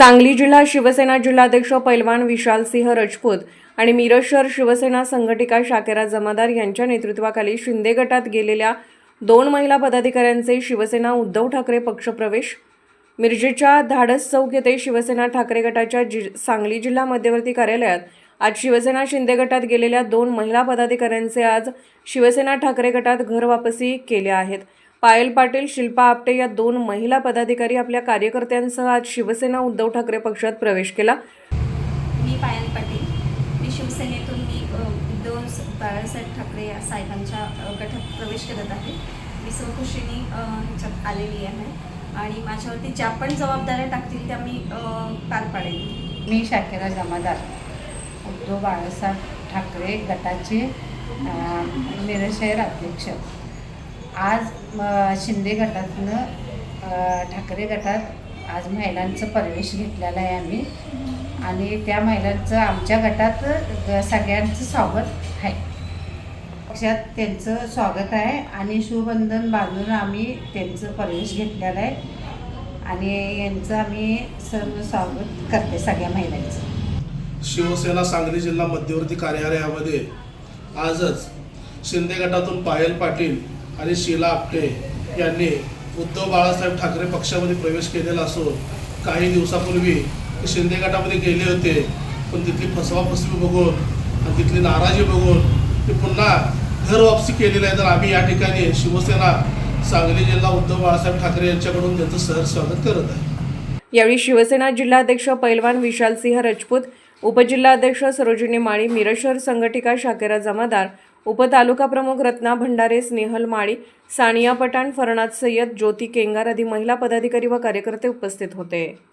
सांगली जिल्हा शिवसेना जिल्हाध्यक्ष पैलवान विशाल सिंह राजपूत आणि मिरज शहर शिवसेना संघटिका शाकेरा जमादार यांच्या नेतृत्वाखाली शिंदे गटात गेलेल्या दोन महिला पदाधिकाऱ्यांचे शिवसेना उद्धव ठाकरे पक्षप्रवेश. मिरजेच्या धाडस चौक येथे शिवसेना ठाकरे गटाच्या जि सांगली जिल्हा मध्यवर्ती कार्यालयात आज शिवसेना शिंदे गटात गेलेल्या दोन महिला पदाधिकाऱ्यांचे आज शिवसेना ठाकरे गटात घर वापसी केले आहेत. पायल पाटील शिल्पा आपटे या दोन महिला पदाधिकारी आपल्या कार्यकर्त्यांसह आज शिवसेना उद्धव ठाकरे पक्षात प्रवेश केला. मी पायल पाटील. मी शिवसेनेतून मी उद्धव स- बाळासाहेब ठाकरे या साहेबांच्या गटात प्रवेश करत आहे. मी स्वखुशीने अ, ह्याच्यात आलेली आहे आणि माझ्यावरती ज्या पण जबाबदाऱ्या टाकतील त्या मी पार पाडेन. मी शाकिरा जमादार उद्धव बाळासाहेब ठाकरे गटाचे शहर अध्यक्ष. आज म, शिंदे गटातनं ठाकरे गटात आज महिलांचं प्रवेश घेतलेला आहे आम्ही. आणि त्या महिलांचं आमच्या गटात सगळ्यांचं स्वागत आहे. पक्षात त्यांचं स्वागत आहे आणि शिवबंधन बांधून आम्ही त्यांचं प्रवेश घेतलेला आहे. आणि यांचं आम्ही सर्व स्वागत करते सगळ्या महिलांचं. शिवसेना सांगली जिल्हा मध्यवर्ती कार्यालयामध्ये आजच शिंदे गटातून पायल पाटील आणि शीला आपटे यांनी उद्धव बाळासाहेब ठाकरे पक्षामध्ये प्रवेश केलेला असून काही दिवसापूर्वी ते शिंदे गटामध्ये गेले होते. पण तिथली फसवाफसवी बघून आणि तिथली नाराजी बघून ते पुन्हा घर वापसी केलेलं आहे. तर आम्ही या ठिकाणी शिवसेना सांगली जिल्हा उद्धव बाळासाहेब ठाकरे यांच्याकडून त्यांचं सहर्ष स्वागत करत आहे. यावेळी शिवसेना जिल्हाध्यक्ष पैलवान विशाल सिंह राजपूत उपजिल्हाध्यक्ष सरोजिनी माळी मिरज शहर संघटिका शाकेरा जमादार उपतालुका प्रमुख रत्ना भंडारे स्नेहल माळी सानिया पठाण फरनाद सय्यद ज्योती केंगार आदी महिला पदाधिकारी व कार्यकर्ते उपस्थित होते.